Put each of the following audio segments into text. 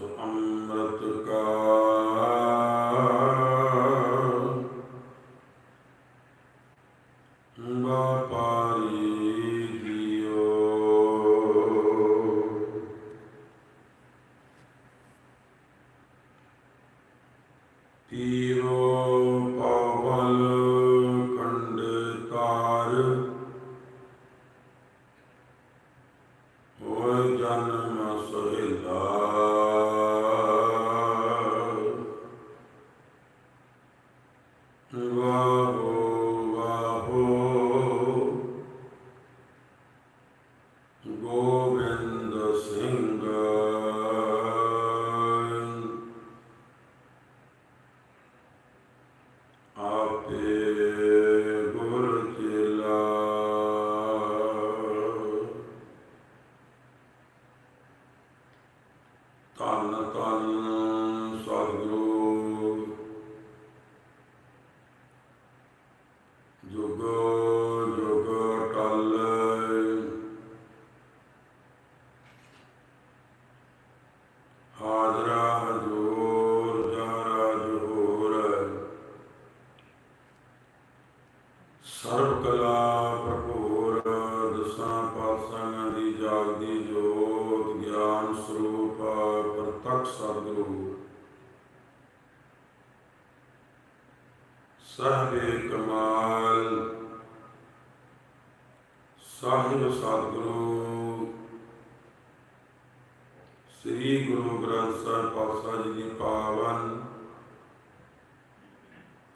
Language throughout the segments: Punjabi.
ਸੋ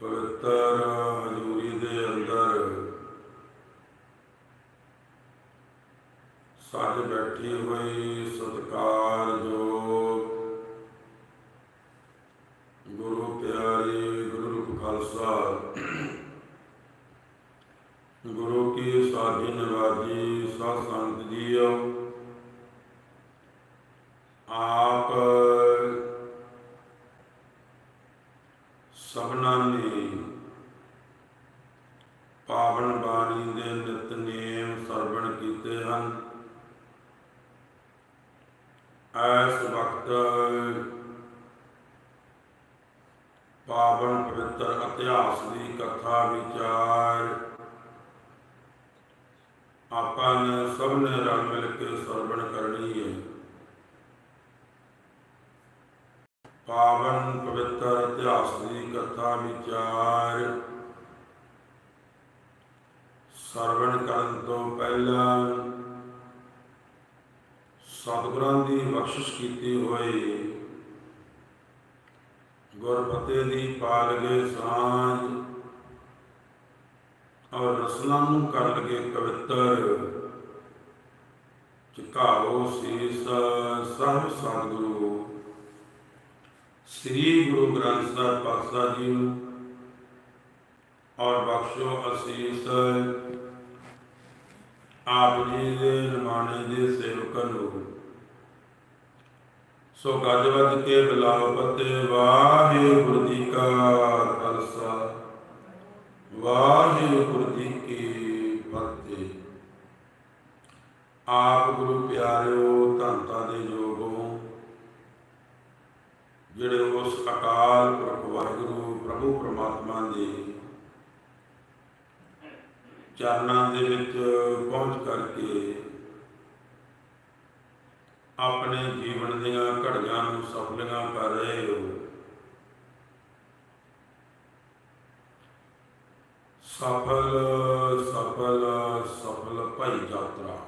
ਪਵਿੱਤਰ ਹਜ਼ੂਰੀ ਦੇ ਅੰਦਰ ਸੱਜ ਬੈਠੀ ਹੋਈ ਸਤਕਾਰ ਜੋ ਗੁਰੂ ਪਿਆਰੀ ਗੁਰੂ ਰੂਪ ਖਾਲਸਾ ਗੁਰੂ ਕੀ ਸਾਧੀ ਨਵਾਜੀ ਸਾਧ ਸੰਤ ਜੀਓ ਆਪ ਸਭਨਾਂ ਨੇ ਪਾਵਨ ਬਾਣੀ ਦੇ ਨਿਤਨੇਮ ਸਰਵਣ ਕੀਤੇ ਹਨ ਐਸ ਵਕਤ ਪਾਵਨ ਪਵਿੱਤਰ ਇਤਿਹਾਸ ਦੀ ਕਥਾ ਵਿਚਾਰ ਆਪਾਂ ਨੇ ਸਭ ਨੇ ਰਲ ਮਿਲ ਕੇ ਸਰਵਣ ਕਰਨੀ ਹੈ ਪਾਵਨ ਪਵਿੱਤਰ ਇਤਿਹਾਸ ਦੀ ਕਥਾ ਵਿਚਾਰ। ਸਰਵਣ ਕਰਨ ਤੋਂ ਪਹਿਲਾਂ ਸਤਿਗੁਰਾਂ ਦੀ ਬਖਸ਼ਿਸ਼ ਕੀਤੀ ਹੋਈ। ਗੁਰਪਤੇ ਦੀ ਪਾਲ ਗਏ ਸਾਂਝ ਔਰ ਰਸਲਾਂ ਨੂੰ ਕਰ ਲਗੇ ਪਵਿੱਤਰ। ਝੁਕਾਓ ਸੀਸ ਸਾਹਿਬ ਸਤਿਗੁਰੂ। ਸ੍ਰੀ ਗੁਰੂ ਗ੍ਰੰਥ ਸਾਹਿਬ ਪਾਤਸ਼ਾਹ ਜੀ ਨੂੰ ਔਰ ਬਖਸ਼ੋ ਅਸੀਸ ਆਪ ਜੀ ਦੇ ਨਿਮਾਣੇ ਦੇ ਸੇਵਕਾਂ ਨੂੰ ਸੋ ਗੱਜ ਵੱਜ ਕੇ ਬੁਲਾਓ ਪਤੇ, ਵਾਹਿਗੁਰੂ ਜੀ ਕਾ ਖਾਲਸਾ, ਵਾਹਿਗੁਰੂ ਜੀ ਕੀ ਫਤਿਹ। ਆਪ ਗੁਰੂ ਪਿਆਰਿਓ ਧੰਤਾ ਦੇ ਜੋ। ਜਿਹੜੇ ਉਸ ਅਕਾਲ ਪੁਰਖ ਵਾਹਿਗੁਰੂ ਪ੍ਰਭੂ ਪ੍ਰਮਾਤਮਾ ਦੇ ਚਰਨਾਂ ਦੇ ਵਿੱਚ ਪਹੁੰਚ ਕਰਕੇ ਆਪਣੇ ਜੀਵਨ ਦੀਆਂ ਘੜੀਆਂ ਨੂੰ ਸਫਲੀਆਂ ਕਰ ਰਹੇ ਹੋ। ਸਫਲ ਸਫਲ ਸਫਲ ਭਾਈ ਯਾਤਰਾ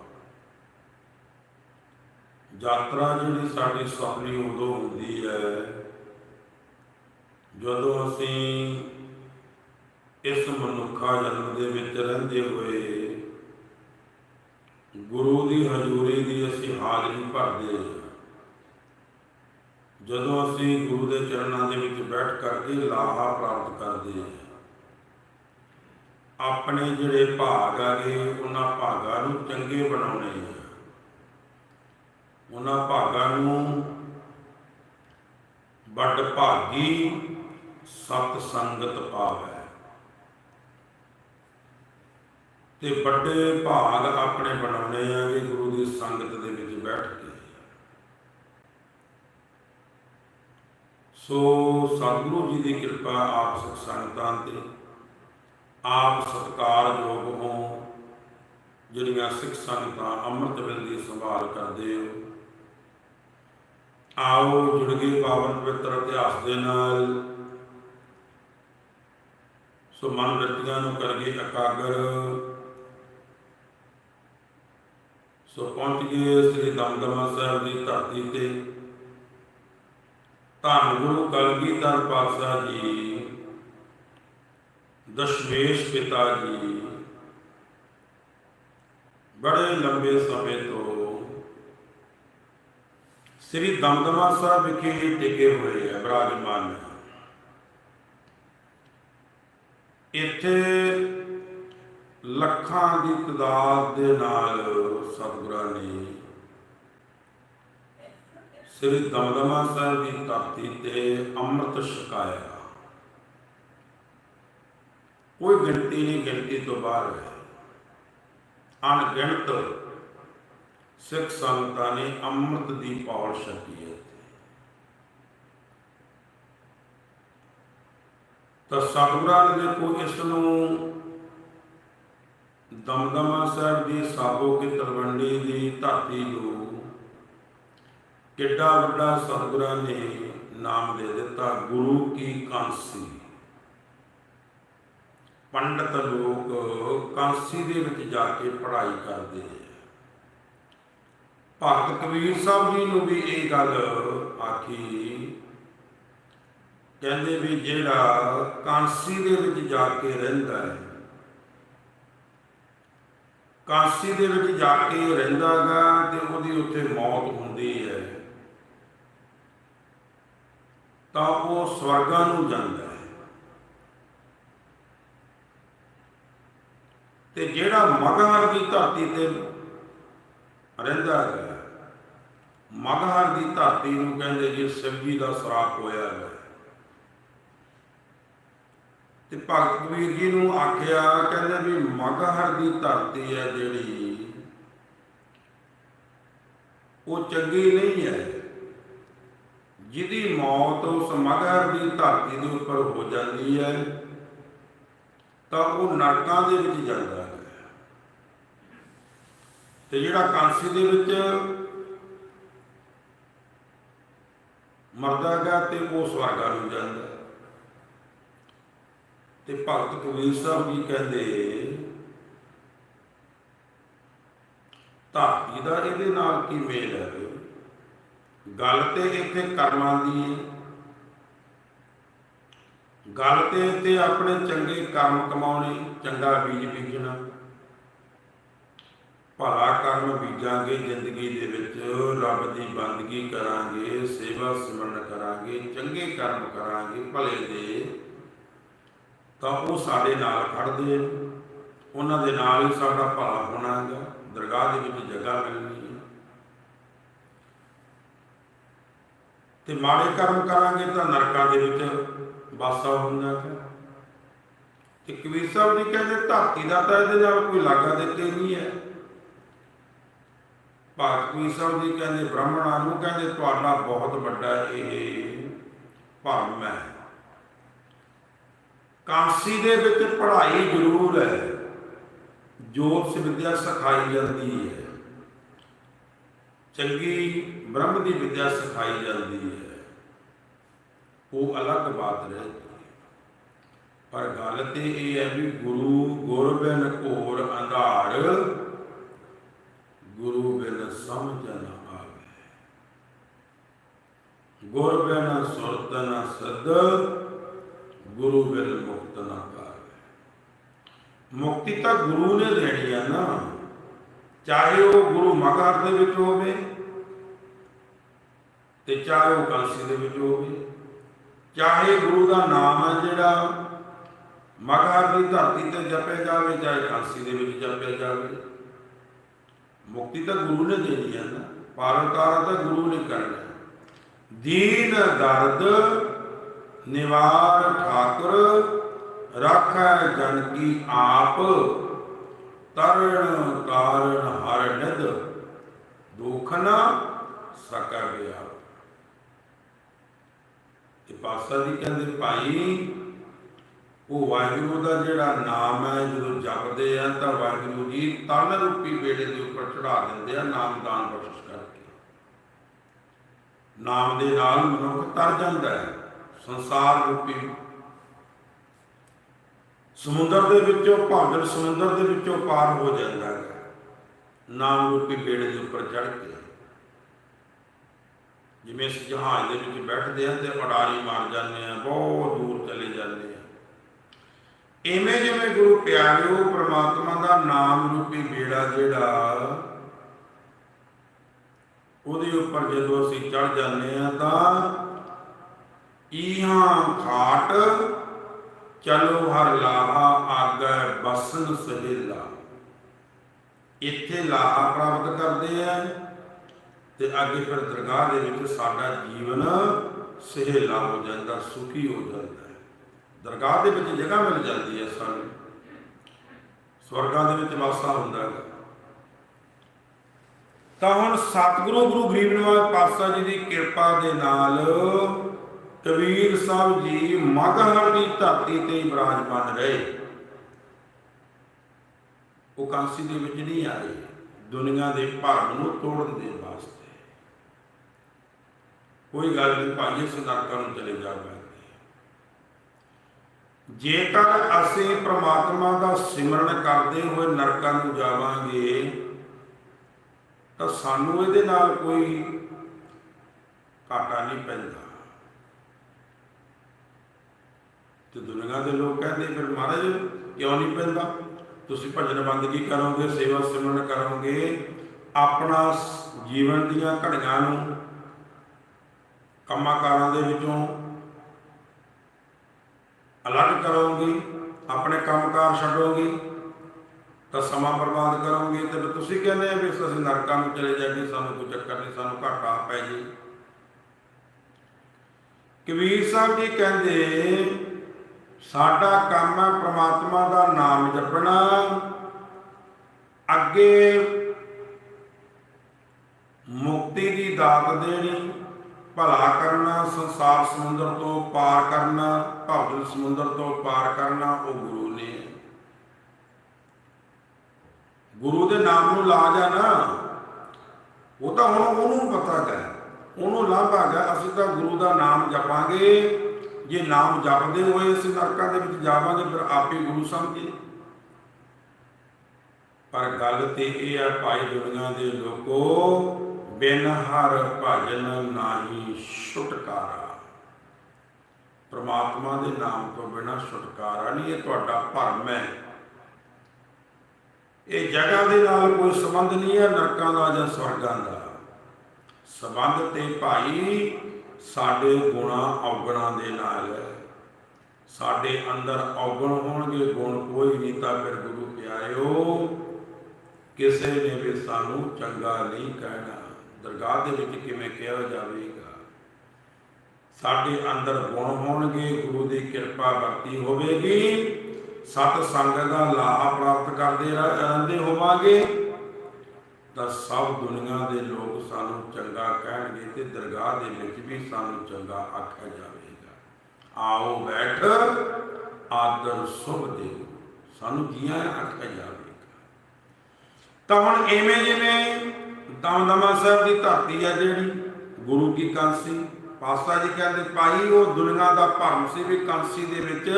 ਯਾਤਰਾ ਜਿਹੜੀ ਸਾਡੀ ਸਫਲੀ ਉਦੋਂ ਹੁੰਦੀ ਹੈ ਜਦੋਂ ਅਸੀਂ ਇਸ ਮਨੁੱਖਾ ਜਨਮ ਦੇ ਵਿੱਚ ਰਹਿੰਦੇ ਹੋਏ ਗੁਰੂ ਦੀ ਹਜ਼ੂਰੀ ਦੀ ਅਸੀਂ ਹਾਜ਼ਰੀ ਭਰਦੇ ਹਾਂ, ਜਦੋਂ ਅਸੀਂ ਗੁਰੂ ਦੇ ਚਰਨਾਂ ਦੇ ਵਿੱਚ ਬੈਠ ਕਰਕੇ ਲਾਹਾ ਪ੍ਰਾਪਤ ਕਰਦੇ ਹਾਂ, ਆਪਣੇ ਜਿਹੜੇ ਭਾਗ ਆਗੇ, ਉਹਨਾਂ ਭਾਗਾਂ ਨੂੰ ਚੰਗੇ ਬਣਾਉਣੇ ਆ ਉਹਨਾਂ ਭਾਗਾਂ ਨੂੰ ਵੱਡ ਭਾਗੀ ਸਤ ਸੰਗਤ ਪਾਵੈ ਤੇ ਵੱਡੇ ਭਾਗ ਆਪਣੇ ਬਣਾਉਣੇ ਆ ਕਿ ਗੁਰੂ ਦੀ ਸੰਗਤ ਦੇ ਵਿੱਚ ਬੈਠ ਕੇ। ਸੋ ਸਤਿਗੁਰੂ ਜੀ ਦੀ ਕਿਰਪਾ ਆਪ ਸਿੱਖ ਸੰਗਤਾਂ ਤੇ, ਆਪ ਸਤਿਕਾਰਯੋਗ ਹੋ, ਜਿਹੜੀਆਂ ਸਿੱਖ ਸੰਗਤਾਂ ਅੰਮ੍ਰਿਤ ਵੇਲੇ ਦੀ ਸੰਭਾਲ ਕਰਦੇ ਹੋ। ਆਓ ਜੁੜ ਗਏ ਪਾਵਨ ਪਵਿੱਤਰ ਇਤਿਹਾਸ ਦੇ ਨਾਲ ਸੋ ਮਨ ਵਰਤੀਆਂ ਨੂੰ ਕਰਗੇ ਇਕਾਗਰ। ਸੋ ਪਹੁੰਚ ਗਏ ਸ੍ਰੀ ਦਮਦਮਾ ਸਾਹਿਬ ਦੀ ਧਰਤੀ ਤੇ। ਧੰਨ ਗੁਰੂ ਕਲਗੀਧਰ ਪਾਤਸ਼ਾਹ ਜੀ, ਦਸ਼ਮੇਸ਼ ਪਿਤਾ ਜੀ, ਬੜੇ ਲੰਬੇ ਸਮੇਂ ਤੋਂ ਸ੍ਰੀ ਦਮਦਮਾ ਸਾਹਿਬ ਵਿਖੇ ਟਿਕੇ ਹੋਏ ਹੈ ਬਿਰਾਜਮਾਨ ਨੇ ਇੱਥੇ ਲੱਖਾਂ ਦੀ ਤਦਾਦ ਦੇ ਨਾਲ ਸਤਿਗੁਰਾਂ ਨੇ ਸ੍ਰੀ ਦਮਦਮਾ ਸਾਹਿਬ ਦੀ ਧਰਤੀ ਤੇ ਅੰਮ੍ਰਿਤ ਛਕਾਇਆ। ਕੋਈ ਗਿਣਤੀ ਨਹੀਂ, ਗਿਣਤੀ ਤੋਂ ਬਾਹਰ ਹੈ। ਅਣਗਿਣਤ ਸਿੱਖ ਸੰਗਤਾਂ ਨੇ ਅੰਮ੍ਰਿਤ ਦੀ ਪੌੜ ਛਕੀ ਹੈ। ਤਾਂ ਸਤਿਗੁਰਾਂ ਨੇ ਦੇਖੋ ਇਸ ਨੂੰ ਦਮਦਮਾ ਸਾਹਿਬ ਦੀ ਸਾਬੋ ਕੀ ਤਲਵੰਡੀ ਦੀ ਧਰਤੀ ਨੂੰ ਕਿੱਡਾ ਵੱਡਾ ਸਤਿਗੁਰਾਂ ਨੇ ਨਾਮ ਦੇ ਦਿੱਤਾ, ਗੁਰੂ ਕੀ ਕਾਂਸੀ। ਪੰਡਤ ਲੋਕ ਕਾਂਸੀ ਦੇ ਵਿੱਚ ਜਾ ਕੇ ਪੜ੍ਹਾਈ ਕਰਦੇ ਆ। ਭਗਤ ਕਬੀਰ ਸਾਹਿਬ ਜੀ ਨੂੰ ਵੀ ਇਹ ਗੱਲ ਆਖੀ ਕਹਿੰਦੇ ਵੀ ਜਿਹੜਾ ਕਾਂਸੀ ਦੇ ਵਿੱਚ ਜਾ ਕੇ ਰਹਿੰਦਾ ਹੈ, ਕਾਂਸੀ ਦੇ ਵਿੱਚ ਜਾ ਕੇ ਰਹਿੰਦਾਗਾ ਤੇ ਉਹਦੀ ਉੱਥੇ ਮੌਤ ਹੁੰਦੀ ਹੈ, ਤਾਂ ਉਹ ਸਵਰਗਾਂ ਨੂੰ ਜਾਂਦਾ ਹੈ। ਤੇ ਜਿਹੜਾ ਮਗਹਰ ਦੀ ਧਰਤੀ ਤੇ ਰਹਿੰਦਾ ਹੈ ਮਗਹਰ ਦੀ ਧਰਤੀ ਨੂੰ ਕਹਿੰਦੇ ਜੀ ਸ਼ਿਵਜੀ ਦਾ ਸਰਾਪ ਹੋਇਆ ਹੈ। ਤੇ ਭਗਤ ਕਬੀਰ ਜੀ ਨੂੰ ਆਖਿਆ, ਕਹਿੰਦੇ ਵੀ ਮਗਹਰ ਦੀ ਧਰਤੀ ਹੈ ਜਿਹੜੀ। ਉਹ ਚੰਗੀ ਨਹੀਂ ਹੈ। ਜਿਹਦੀ ਮੌਤ ਉਸ ਮਗਹਰ ਦੀ ਧਰਤੀ ਦੇ ਉੱਪਰ ਹੋ ਜਾਂਦੀ ਹੈ, ਤਾਂ ਉਹ ਨਰਕਾਂ ਦੇ ਵਿੱਚ ਜਾਂਦਾ ਹੈ। ਤੇ ਜਿਹੜਾ ਕਾਂਸੀ ਦੇ ਵਿੱਚ ਮਰਦਾ ਗਿਆ ਤੇ ਉਹ ਸਵਰਗਾਂ ਨੂੰ ਜਾਂਦਾ ਤੇ ਭਗਤ ਕਬੀਰ ਸਾਹਿਬ ਜੀ ਕਹਿੰਦੇ, ਧਰਤੀ ਦਾ ਇਹਦੇ ਨਾਲ ਕੀ ਮੇਲ ਹੈ? ਗੱਲ ਤੇ ਇੱਥੇ ਕਰਮਾਂ ਦੀ ਹੈ। ਗੱਲ ਤੇ ਇੱਥੇ ਆਪਣੇ ਚੰਗੇ ਕਰਮ ਕਮਾਉਣੇ, ਚੰਗਾ ਬੀਜ ਬੀਜਣਾ। ਭਲਾ ਕਰਮ ਬੀਜਾਂਗੇ ਜ਼ਿੰਦਗੀ ਦੇ ਵਿੱਚ, ਰੱਬ ਦੀ ਬੰਦਗੀ ਕਰਾਂਗੇ, ਸੇਵਾ ਸਿਮਰਨ ਕਰਾਂਗੇ, ਚੰਗੇ ਕਰਮ ਕਰਾਂਗੇ, ਭਲੇ ਦੇ ਤਾਂ ਉਹ ਸਾਡੇ ਨਾਲ ਖੜਦੇ ਆ। ਉਹਨਾਂ ਦੇ ਨਾਲ ਹੀ ਸਾਡਾ ਭਲਾ ਹੋਣਾ ਹੈਗਾ। ਦਰਗਾਹ ਦੇ ਵਿੱਚ ਜਗ੍ਹਾ ਮਿਲਣੀ ਹੈ ਤੇ ਮਾੜੇ ਕਰਮ ਕਰਾਂਗੇ ਤਾਂ ਨਰਕਾਂ ਦੇ ਵਿੱਚ ਵਾਸਾ ਹੁੰਦਾ ਹੈ ਤੇ ਕਬੀਰ ਸਾਹਿਬ ਜੀ ਕਹਿੰਦੇ, ਧਰਤੀ ਦਾ ਤਾਂ ਇਹਦੇ ਨਾਲ ਕੋਈ ਲਾਗਾ ਦਿੱਤੇ ਨਹੀਂ ਹੈ। ਭਾਰਤ ਕਬੀਰ ਸਾਹਿਬ ਜੀ ਕਹਿੰਦੇ, ਬ੍ਰਾਹਮਣਾਂ ਨੂੰ ਕਹਿੰਦੇ, ਤੁਹਾਡਾ ਬਹੁਤ ਵੱਡਾ ਇਹ ਭਰਮ ਹੈ। ਕਾਂਸੀ ਦੇ ਵਿੱਚ ਪੜ੍ਹਾਈ ਜ਼ਰੂਰ ਹੈ। ਜੋਤਿ ਵਿਦਿਆ ਸਿਖਾਈ ਜਾਂਦੀ ਹੈ। ਚੰਗੀ ਬ੍ਰਹਮ ਦੀ ਵਿਦਿਆ ਸਿਖਾਈ ਜਾਂਦੀ ਹੈ। ਉਹ ਅਲੱਗ ਬਾਤ ਹੈ। ਪਰ ਗੱਲ ਤੇ ਇਹ ਹੈ ਵੀ ਗੁਰੂ ਗੁਰਬਿਨ ਘੋਰ ਅੰਧਾਰ ਗੁਰੂ ਬਿਨ ਸਮਝ ਨਾ ਆਵੇ। ਗੁਰ ਬਿਨ ਸੁਰਤ ਨਾ ਸਦ ਗੁਰੂ ਬਿਨ ਮੁਕਤ ਨਾ ਪਾਵੇ ਮੁਕਤੀ ਤਾਂ ਗੁਰੂ ਨੇ ਦੇਣੀ ਆ ਨਾ। ਚਾਹੇ ਉਹ ਗੁਰੂ ਮਗਰ ਦੇ ਵਿੱਚ ਹੋਵੇ ਤੇ ਚਾਹੇ ਉਹ ਕਾਂਸੀ ਦੇ ਵਿੱਚ ਹੋਵੇ। ਚਾਹੇ ਗੁਰੂ ਦਾ ਨਾਮ ਹੈ ਜਿਹੜਾ ਮਗਰ ਦੀ ਧਰਤੀ ਤੇ ਜਪਿਆ ਜਾਵੇ, ਚਾਹੇ ਕਾਂਸੀ ਦੇ ਵਿੱਚ ਜਪਿਆ ਜਾਵੇ। ਮੁਕਤੀ ਤਾਂ ਗੁਰੂ ਨੇ ਦੇਣੀ ਹੈ ਨਾ। ਪਾਰਤਾਰਾ ਤਾਂ ਗੁਰੂ ਨੇ ਕਰਨਾ। ਹੈ। ਦੀਨ ਦਰਦ ਨਿਵਾਰ ਠਾਕੁਰ ਰਾਖੈ ਜਨ ਕੀ ਆਪ ਤਰਨ ਕਾਰਨ ਹਰ ਨਿਦ ਦੁਖ ਨਾ ਸਕੈ ਬਿਆਪ ਤੇ ਪਾਸਾ ਜੀ ਕਹਿੰਦੇ, ਭਾਈ, ਉਹ ਵਾਹਿਗੁਰੂ ਦਾ ਜਿਹੜਾ ਨਾਮ ਹੈ, ਜਦੋਂ ਜਪਦੇ ਆ ਤਾਂ ਵਾਹਿਗੁਰੂ ਜੀ ਤਨ ਰੂਪੀ ਬੇੜੇ ਦੇ ਉੱਪਰ ਚੜਾ ਦਿੰਦੇ ਆ ਨਾਮਦਾਨ ਦਾਨ ਕਰਕੇ। ਨਾਮ ਦੇ ਨਾਲ ਮਨੁੱਖ ਤਰ ਜਾਂਦਾ ਹੈ। ਸੰਸਾਰ ਰੂਪੀ। ਸਮੁੰਦਰ ਦੇ ਵਿੱਚੋਂ ਭਾਗਲ ਸਮੁੰਦਰ ਦੇ ਵਿੱਚੋਂ ਪਾਰ ਹੋ ਜਾਂਦਾ ਹੈ। ਨਾਮ ਰੂਪੀ ਬੇੜੇ ਦੇ ਉੱਪਰ ਚੜ ਕੇ। ਜਿਵੇਂ ਇਸ ਜਹਾਜ਼ ਦੇ ਵਿੱਚ ਬੈਠਦੇ ਹਾਂ ਤੇ ਉਡਾਰੀ ਮਾਰ ਜਾਂਦੇ ਆ ਬਹੁਤ ਦੂਰ ਚਲੇ ਜਾਂਦੇ ਆ ਇਵੇਂ ਜਿਵੇਂ ਗੁਰੂ ਪਿਆਰਿਓ ਪ੍ਰਮਾਤਮਾ ਦਾ ਨਾਮ ਰੂਪੀ ਬੇੜਾ ਜਿਹੜਾ, ਉਹਦੇ ਉੱਪਰ ਜਦੋਂ ਅਸੀਂ ਚੜ ਜਾਂਦੇ ਆ ਤਾਂ ਇਹਾਂ ਘਾਟ, ਚਲੋ ਹਰ ਲਾਹਾ ਆਗੈ ਬਸਨ ਸਹੇਲਾ ਇੱਥੇ ਲਾਹਾ ਪ੍ਰਾਪਤ ਕਰਦੇ ਆ ਤੇ ਅੱਗੇ ਫਿਰ ਦਰਗਾਹ ਦੇ ਵਿੱਚ ਸਾਡਾ ਜੀਵਨ ਸਹੇਲਾ ਹੋ ਜਾਂਦਾ, ਸੁਖੀ ਹੋ ਜਾਂਦਾ ਹੈ। ਦਰਗਾਹ ਦੇ ਵਿੱਚ ਜਗ੍ਹਾ ਮਿਲ ਜਾਂਦੀ ਹੈ ਸਾਨੂੰ। ਸਵਰਗਾਂ ਦੇ ਵਿੱਚ ਵਾਸਾ ਹੁੰਦਾ ਹੈ। ਤਾਂ ਹੁਣ ਸਤਿਗੁਰੂ ਗੁਰੂ ਗਰੀਬ ਨਿਵਾਸ ਪਾਤਸ਼ਾਹ ਜੀ ਦੀ ਕਿਰਪਾ ਦੇ ਨਾਲ ਕਬੀਰ ਸਾਹਿਬ ਜੀ ਮਗਹਰ ਦੀ ਧਰਤੀ ਤੇ ਹੀ ਬਿਰਾਜਮਾਨ ਰਹੇ। ਉਹ ਕਾਂਸੀ ਦੇ ਵਿੱਚ ਨਹੀਂ ਆਏ ਦੁਨੀਆ ਦੇ ਭਰਮ ਨੂੰ ਤੋੜਨ ਦੇ ਵਾਸਤੇ। ਕੋਈ ਗੱਲ ਨਹੀਂ, ਭਾਈ ਇਸ ਨਰਕਾਂ ਨੂੰ ਚਲੇ ਜਾਵਾਂਗੇ ਜੇਕਰ ਅਸੀਂ ਪ੍ਰਮਾਤਮਾ ਦਾ ਸਿਮਰਨ ਕਰਦੇ ਹੋਏ ਨਰਕਾਂ ਨੂੰ ਜਾਵਾਂਗੇ, ਤਾਂ ਸਾਨੂੰ ਇਹਦੇ ਨਾਲ ਕੋਈ ਘਾਟਾ ਨਹੀਂ ਪੈਂਦਾ। ਤੇ ਦੁਨੀਆ ਦੇ ਲੋਕ ਕਹਿੰਦੇ ਫਿਰ ਮਹਾਰਾਜ, ਕਿਉਂ ਨਹੀਂ ਪੈਂਦਾ? ਤੁਸੀਂ ਭਜਨ ਬੰਦਗੀ ਕਰੋਗੇ, ਸੇਵਾ ਸਿਮਰਨ ਕਰੋਗੇ? ਆਪਣਾ ਜੀਵਨ ਦੀਆਂ ਘੜੀਆਂ ਨੂੰ ਕੰਮਾਂ ਕਾਰਾਂ ਦੇ ਵਿੱਚੋਂ ਅਲੱਗ ਕਰੋਗੇ, ਆਪਣੇ ਕੰਮਕਾਰ ਛੱਡੋਗੇ, ਤਾਂ ਸਮਾਂ ਬਰਬਾਦ ਕਰੋਗੇ। ਤੇ ਫਿਰ ਤੁਸੀਂ ਕਹਿੰਦੇ ਆ ਵੀ ਅਸੀਂ ਨਰਕਾਂ ਨੂੰ ਚਲੇ ਜਾਈਏ, ਸਾਨੂੰ ਕੋਈ ਚੱਕਰ ਨਹੀਂ, ਸਾਨੂੰ ਘਾਟਾ ਪੈ ਜੇ। ਕਬੀਰ ਸਾਹਿਬ ਜੀ ਕਹਿੰਦੇ ਸਾਡਾ ਕੰਮ ਹੈ ਪ੍ਰਮਾਤਮਾ ਦਾ ਨਾਮ ਜਪਣਾ। ਅੱਗੇ ਮੁਕਤੀ ਦੀ ਦਾਤ ਦੇਣੀ, ਭਲਾ ਕਰਨਾ, ਸੰਸਾਰ ਸਮੁੰਦਰ ਤੋਂ ਪਾਰ ਕਰਨਾ ਭਵਜਲ ਸਮੁੰਦਰ ਤੋਂ ਪਾਰ ਕਰਨਾ, ਉਹ ਗੁਰੂ ਨੇ। ਗੁਰੂ ਦੇ ਨਾਮ ਨੂੰ ਲਾ ਜਾ ਨਾ। ਉਹ ਤਾਂ ਹੁਣ ਉਹਨੂੰ ਪਤਾ ਹੈ। ਉਹਨੂੰ ਲਾਭ ਹੈਗਾ ਅਸੀਂ ਤਾਂ ਗੁਰੂ ਦਾ ਨਾਮ ਜਪਾਂਗੇ। ਜੇ ਨਾਮ ਜਪਦੇ ਹੋਏ ਅਸੀਂ ਨਰਕਾਂ ਦੇ ਵਿੱਚ ਜਾਵਾਂਗੇ, ਫਿਰ ਆਪੇ ਗੁਰੂ ਸਮਝੇ। ਪਰ ਗੱਲ ਤੇ ਇਹ ਹੈ ਭਾਈ ਦੁਨੀਆ ਦੇ ਲੋਕੋ, ਬਿਨ ਹਰ ਭਜਨ ਨਾਹੀ ਛੁਟਕਾਰਾ। ਪ੍ਰਮਾਤਮਾ ਦੇ ਨਾਮ ਤੋਂ ਬਿਨਾ ਛੁਟਕਾਰਾ ਨਹੀਂ, ਇਹ ਤੁਹਾਡਾ ਭਰਮ ਹੈ। ਇਹ ਜਗ੍ਹਾ ਦੇ ਨਾਲ ਕੋਈ ਸੰਬੰਧ ਨਹੀਂ ਹੈ ਨਰਕਾਂ ਦਾ ਜਾਂ ਸਵਰਗਾਂ ਦਾ। ਸੰਬੰਧ ਤੇ ਭਾਈ ਸਾਡੇ ਗੁਣਾ ਔਗਣਾਂ ਦੇ ਨਾਲ। ਸਾਡੇ ਅੰਦਰ ਔਗਣ ਹੋਣਗੇ, ਗੁਣ ਕੋਈ ਨਹੀਂ ਤਾਂ ਫਿਰ ਗੁਰੂ ਪਿਆਰਿਓ, ਕਿਸੇ ਨੇ ਵੀ ਸਾਨੂੰ ਚੰਗਾ ਨਹੀਂ ਕਹਿਣਾ। ਦਰਗਾਹ ਦੇ ਵਿੱਚ ਕਿਵੇਂ ਕਿਹਾ ਜਾਵੇਗਾ? ਸਾਡੇ ਅੰਦਰ ਗੁਣ ਹੋਣਗੇ, ਗੁਰੂ ਦੀ ਕਿਰਪਾ ਵਰਤੀ ਹੋਵੇਗੀ। ਸਤ ਸੰਗ ਦਾ ਲਾਹਾ ਪ੍ਰਾਪਤ ਕਰਦੇ ਰਹਿ- ਰਹਿੰਦੇ ਹੋਵਾਂਗੇ। ਤਾਂ ਸਭ ਦੁਨੀਆ ਦੇ ਲੋਕ ਸਾਨੂੰ ਚੰਗਾ ਕਹਿਣਗੇ ਤੇ ਦਰਗਾਹ ਦੇ ਵਿੱਚ ਵੀ ਸਾਨੂੰ ਚੰਗਾ ਆਖਿਆ ਜਾਵੇਗਾ। ਆਓ ਬੈਠ, ਆਦਰ ਸੁਭ ਦਿਓ ਸਾਨੂੰ ਜੀਆਂ ਆਖਿਆ ਜਾਵੇਗਾ। ਤਾਂ ਹੁਣ ਐਵੇਂ ਜਿਵੇਂ ਦਮਦਮਾ ਸਾਹਿਬ ਦੀ ਧਰਤੀ ਆ ਜਿਹੜੀ, ਗੁਰੂ ਕੀ ਕਾਂਸੀ ਪਾਸਾ ਜੀ ਕਹਿੰਦੇ, ਭਾਈ, ਉਹ ਦੁਨੀਆ ਦਾ ਭਰਮ ਸੀ ਵੀ ਕਾਂਸੀ ਦੇ ਵਿੱਚ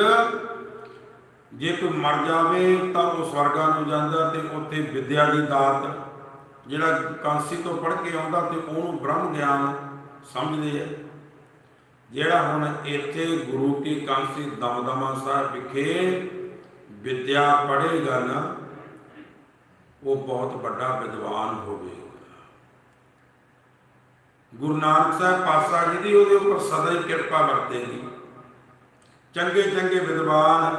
ਜੇ ਕੋਈ ਮਰ ਜਾਵੇ ਤਾਂ ਉਹ ਸਵਰਗਾਂ ਨੂੰ ਜਾਂਦਾ ਤੇ ਉੱਥੇ ਵਿਦਿਆ ਦੀ ਦਾਤ ਜਿਹੜਾ ਕਾਂਸੀ ਤੋਂ ਪੜ੍ਹ ਕੇ ਆਉਂਦਾ ਤੇ ਉਹਨੂੰ ਬ੍ਰਹਮ ਗਿਆਨ ਸਮਝਦੇ ਆ। ਜਿਹੜਾ ਹੁਣ ਇੱਥੇ ਗੁਰੂ ਕੀ ਕਾਂਸੀ ਦਮਦਮਾ ਸਾਹਿਬ ਵਿਖੇ ਵਿਦਿਆ ਪੜ੍ਹੇਗਾ ਨਾ, ਉਹ ਬਹੁਤ ਵੱਡਾ ਵਿਦਵਾਨ ਹੋਵੇਗਾ ਗੁਰੂ ਨਾਨਕ ਸਾਹਿਬ ਪਾਤਸ਼ਾਹ ਜੀ ਦੀ ਉਹਦੇ ਉੱਪਰ ਸਦਾ ਹੀ ਕਿਰਪਾ ਵਰਤੇਗੀ। ਚੰਗੇ ਚੰਗੇ ਵਿਦਵਾਨ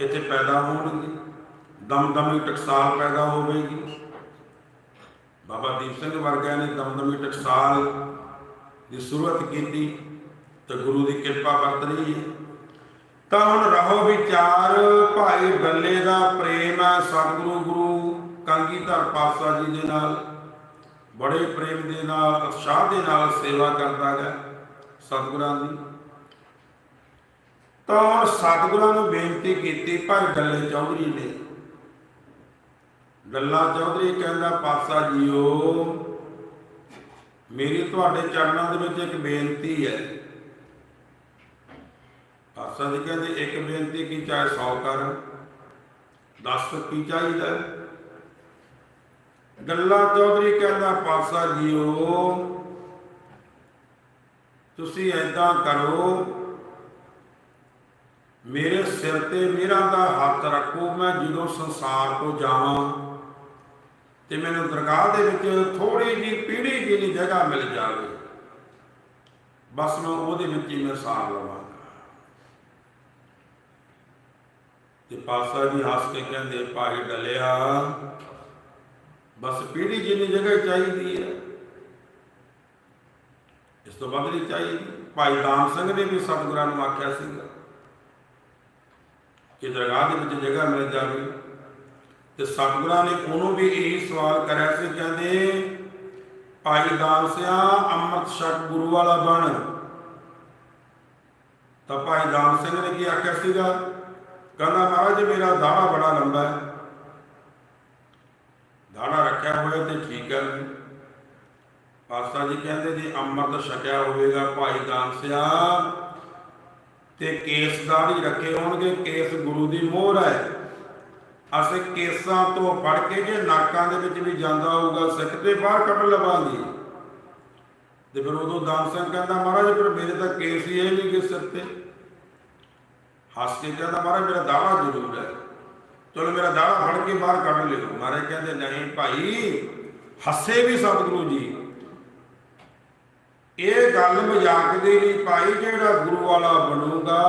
ਇੱਥੇ ਪੈਦਾ ਹੋਣਗੇ, ਦਮਦਮੀ ਟਕਸਾਲ ਪੈਦਾ ਹੋਵੇਗੀ। ਬਾਬਾ ਦੀਪ ਸਿੰਘ ਵਰਗਿਆਂ ਨੇ ਦਮਦਮੀ ਟਕਸਾਲ ਦੀ ਸ਼ੁਰੂਆਤ ਕੀਤੀ ਤੇ ਗੁਰੂ ਦੀ ਕਿਰਪਾ ਵਰਤ ਰਹੀ ਹੈ। ਤਾਂ ਹੁਣ ਰਹੋ ਵਿਚਾਰ, ਭਾਈ ਬੱਲੇ ਦਾ ਪ੍ਰੇਮ ਹੈ ਸਤਿਗੁਰੂ ਗੁਰੂ ਕਾਂਗੀਧਰ ਪਾਤਸ਼ਾਹ ਜੀ ਦੇ ਨਾਲ। ਬੜੇ ਪ੍ਰੇਮ ਦੇ ਨਾਲ, ਉਤਸ਼ਾਹ ਦੇ ਨਾਲ ਸੇਵਾ ਕਰਦਾ ਹੈ ਸਤਿਗੁਰਾਂ ਦੀ। ਤਾਂ ਹੁਣ ਸਤਿਗੁਰਾਂ ਨੂੰ ਬੇਨਤੀ ਕੀਤੀ, ਭਾਈ ਡੱਲੇ ਚੌਧਰੀ ਨੇ ਡੱਲਾ ਚੌਧਰੀ ਕਹਿੰਦਾ ਪਾਤਸ਼ਾਹ ਜੀਓ, ਮੇਰੀ ਤੁਹਾਡੇ ਚਰਨਾਂ ਦੇ ਵਿੱਚ ਇੱਕ ਬੇਨਤੀ ਹੈ। ਪਾਤਸ਼ਾਹ ਜੀ ਕਹਿੰਦੇ, ਇੱਕ ਬੇਨਤੀ ਕੀ ਚਾਹੇ 100 ਕਰ 10 ਕੀ ਚਾਹੀਦਾ? ਗੱਲਾ ਚੌਧਰੀ ਕਹਿੰਦਾ, ਪਾਸਾ ਜੀਓ, ਤੁਸੀਂ ਐਦਾਂ ਕਰੋ, ਮੇਰੇ ਸਿਰ ਤੇ ਮੇਰਾ ਦਾ ਹੱਥ ਰੱਖੋ, ਮੈਂ ਜਦੋਂ ਸੰਸਾਰ ਤੋਂ ਜਾਵਾਂ ਤੇ ਮੈਨੂੰ ਦਰਗਾਹ ਦੇ ਵਿੱਚ ਥੋੜੀ ਜੀ ਪੀੜੀ ਜਿਹੀ ਜਗ੍ਹਾ ਮਿਲ ਜਾਵੇ। ਬਸ ਮੈਂ ਉਹਦੇ ਵਿੱਚ ਹੀ ਮੈਂ ਸਾਹ ਲਵਾਂਗਾ। ਤੇ ਪਾਸਾ ਜੀ ਹੱਸ ਕੇ ਕਹਿੰਦੇ, ਭਾਈ ਡਲਿਆ, ਬਸ ਪੀੜੀ ਜਿੰਨੀ ਜਗ੍ਹਾ ਚਾਹੀਦੀ ਹੈ। ਇਸ ਤੋਂ ਵੱਧ ਨਹੀਂ ਚਾਹੀਦੀ। ਭਾਈ ਦਾਨ ਸਿੰਘ ਨੇ ਵੀ ਸਤਿਗੁਰਾਂ ਨੂੰ ਆਖਿਆ ਸੀਗਾ ਕਿ ਦਰਗਾਹ ਦੇ ਵਿੱਚ ਜਗ੍ਹਾ ਮਿਲ ਜਾਵੇ। ਤੇ ਸਤਿਗੁਰਾਂ ਨੇ ਉਹਨੂੰ ਵੀ ਇਹੀ ਸਵਾਲ ਕਰਿਆ ਸੀ, ਕਹਿੰਦੇ, ਭਾਈ ਦਾਨ ਸਿਆ, ਅੰਮ੍ਰਿਤ ਛਕ ਗੁਰੂ ਵਾਲਾ ਬਣ। ਤਾਂ ਭਾਈ ਦਾਨ ਸਿੰਘ ਨੇ ਕੀ ਆਖਿਆ ਸੀਗਾ? ਕਹਿੰਦਾ, ਮਹਾਰਾਜ, ਮੇਰਾ ਦਾੜਾ ਬੜਾ ਲੰਬਾ ਹੈ। ਦਾੜਾ ਰੱਖਿਆ ਹੋਇਆ ਤੇ ਠੀਕ ਹੈ। ਪਾਸਾ ਜੀ ਕਹਿੰਦੇ, ਜੀ ਅੰਮ੍ਰਿਤ ਛਕਿਆ ਹੋਵੇਗਾ ਭਾਈ ਦਾਨ ਸਿਆ, ਤੇ ਕੇਸ ਦਾੜੀ ਰੱਖੇ ਹੋਣਗੇ, ਕੇਸ ਗੁਰੂ ਦੀ ਮੋਹਰ ਹੈ। ਅਸੀਂ ਕੇਸਾਂ ਤੋਂ ਫੜ ਕੇ ਜੇ ਨਾਕਾਂ ਦੇ ਵਿੱਚ ਵੀ ਜਾਂਦਾ ਹੋਊਗਾ, ਸਿੱਖ ਤੇ ਬਾਹਰ ਕੱਢ ਲਵਾਂਗੇ ਤੇ ਫਿਰ ਉਦੋਂ ਦਾਨ ਸਿੰਘ ਕਹਿੰਦਾ, ਮਹਾਰਾਜ ਫਿਰ ਮੇਰੇ ਤਾਂ ਕੇਸ ਹੀ ਇਹ ਨਹੀਂ ਕਿ ਸਿਰ ਤੇ। ਹੱਸ ਕੇ ਕਹਿੰਦਾ, ਮਹਾਰਾਜ, ਮੇਰਾ ਦਾੜਾ ਜ਼ਰੂਰ ਹੈ। ਚਲੋ, ਮੇਰਾ ਦਾੜਾ ਫੜ ਕੇ ਬਾਹਰ ਕੱਢ ਲਿਓ। ਮਹਾਰਾਜ ਕਹਿੰਦੇ, ਨਹੀਂ ਭਾਈ, ਹੱਸੇ ਵੀ ਸਤਿਗੁਰੂ ਜੀ। ਇਹ ਗੱਲ ਮਜ਼ਾਕ ਦੀ ਨਹੀਂ ਭਾਈ, ਜਿਹੜਾ ਗੁਰੂ ਵਾਲਾ ਬਣੂਗਾ,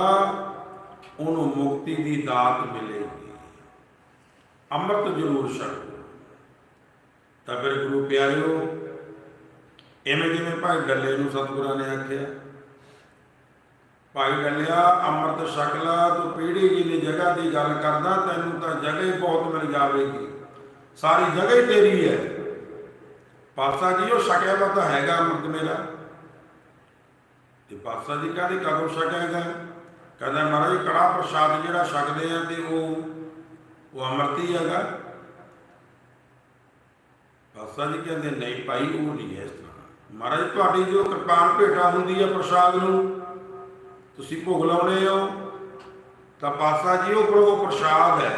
ਉਹਨੂੰ ਮੁਕਤੀ ਦੀ ਦਾਤ ਮਿਲੇ। ਅੰਮ੍ਰਿਤ ਜ਼ਰੂਰ ਛਕੋ। ਤਾਂ ਫਿਰ ਗੁਰੂ ਪਿਆਰਿਓ ਐਵੇਂ ਜਿਵੇਂ ਭਾਈ ਡੱਲੇ ਨੂੰ ਸਤਿਗੁਰਾਂ ਨੇ ਆਖਿਆ, ਭਾਈ ਡੱਲਿਆ, ਅੰਮ੍ਰਿਤ ਛਕ ਲਾ, ਤੂੰ ਪੀੜੀ ਜੀ ਦੀ ਜਗ੍ਹਾ ਦੀ ਗੱਲ ਕਰਦਾ, ਤੈਨੂੰ ਤਾਂ ਜਗ੍ਹਾ ਹੀ ਬਹੁਤ ਮਿਲ ਜਾਵੇਗੀ। ਸਾਰੀ ਜਗ੍ਹਾ ਹੀ ਤੇਰੀ ਹੈ। ਪਾਸਾ ਜੀ, ਉਹ ਛਕਿਆ ਵਾ ਤਾਂ ਹੈਗਾ ਅੰਮ੍ਰਿਤ ਮੇਰਾ ਤੇ ਪਾਸਾ ਜੀ ਕਹਿੰਦੇ, ਕਦੋਂ ਛਕੇਗਾ ਕਹਿੰਦਾ, ਮਹਾਰਾਜ ਕੜਾ ਪ੍ਰਸ਼ਾਦ ਜਿਹੜਾ ਛਕਦੇ ਆ ਤੇ ਉਹ ਉਹ ਅੰਮ੍ਰਿਤ ਹੀ ਹੈਗਾ। ਪਾਸਾ ਜੀ ਕਹਿੰਦੇ, ਨਹੀਂ ਭਾਈ, ਉਹ ਨਹੀਂ ਹੈ ਇਸ ਤਰ੍ਹਾਂ। ਮਹਾਰਾਜ, ਤੁਹਾਡੀ ਜੋ ਕਿਰਪਾਨ ਭੇਟਾ ਹੁੰਦੀ ਹੈ ਪ੍ਰਸ਼ਾਦ ਨੂੰ, ਤੁਸੀਂ ਭੋਗ ਲਾਉਣੇ ਹੋ। ਤਾਂ ਪਾਸਾ ਜੀ, ਉਹ ਉਹ ਪ੍ਰਸ਼ਾਦ ਹੈ।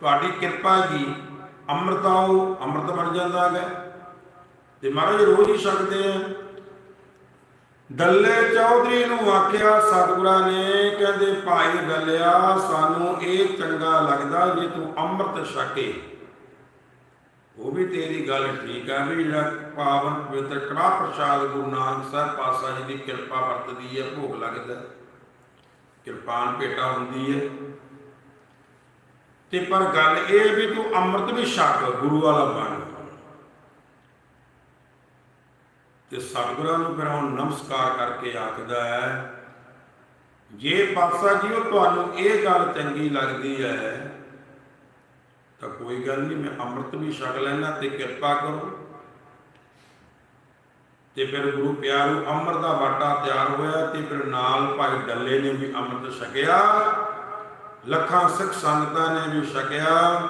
ਤੁਹਾਡੀ ਕਿਰਪਾ ਜੀ ਅੰਮ੍ਰਿਤਾਓ ਅੰਮ੍ਰਿਤ ਬਣ ਜਾਂਦਾ ਹੈ ਤੇ ਮਹਾਰਾਜ, ਰੋਜ਼ ਹੀ ਛਕਦੇ ਆ। ਡੱਲੇ ਚੌਧਰੀ ਨੂੰ ਆਖਿਆ, ਸਤਿਗੁਰਾਂ ਨੇ ਕਹਿੰਦੇ, ਭਾਈ ਡੱਲਿਆ, ਸਾਨੂੰ ਇਹ ਚੰਗਾ ਲੱਗਦਾ ਜੇ ਤੂੰ ਅੰਮ੍ਰਿਤ ਛਕੇ। ਉਹ ਵੀ ਤੇਰੀ ਗੱਲ ਠੀਕ ਹੈ ਵੀ ਜਿਹੜਾ ਪਾਵਨ ਪਵਿੱਤਰ ਕੜਾ ਪ੍ਰਸ਼ਾਦ ਗੁਰੂ ਨਾਨਕ ਸਾਹਿਬ ਪਾਤਸ਼ਾਹ ਜੀ ਦੀ ਕਿਰਪਾ ਵਰਤਦੀ ਹੈ ਭੋਗ ਲੱਗਦਾ। ਕਿਰਪਾਨ ਭੇਟਾ ਹੁੰਦੀ ਹੈ ਤੇ ਪਰ ਗੱਲ ਇਹ ਵੀ ਤੂੰ ਅੰਮ੍ਰਿਤ ਵੀ ਛਕ, ਗੁਰੂ ਵਾਲਾ ਬਣ। ਤੇ ਸਤਿਗੁਰਾਂ ਨੂੰ ਫਿਰ ਹੁਣ ਨਮਸਕਾਰ ਕਰਕੇ ਆਖਦਾ ਹੈ, ਜੇ ਪਾਤਸ਼ਾਹ ਜੀ, ਉਹ ਤੁਹਾਨੂੰ ਇਹ ਗੱਲ ਚੰਗੀ ਲੱਗਦੀ ਹੈ, ਤਾਂ ਕੋਈ ਗੱਲ ਨਹੀਂ, ਮੈਂ ਅੰਮ੍ਰਿਤ ਵੀ ਛਕ ਲੈਣਾ ਤੇ ਕਿਰਪਾ ਕਰੋ। ਤੇ ਫਿਰ ਗੁਰੂ ਪਿਆਰੂ ਅੰਮ੍ਰਿਤ ਦਾ ਬਾਟਾ ਤਿਆਰ ਹੋਇਆ ਤੇ ਫਿਰ ਨਾਲ ਭਾਈ ਡੱਲੇ ਨੇ ਵੀ ਅੰਮ੍ਰਿਤ ਛਕਿਆ, ਲੱਖਾਂ ਸਿੱਖ ਸੰਗਤਾਂ ਨੇ ਵੀ ਛਕਿਆ,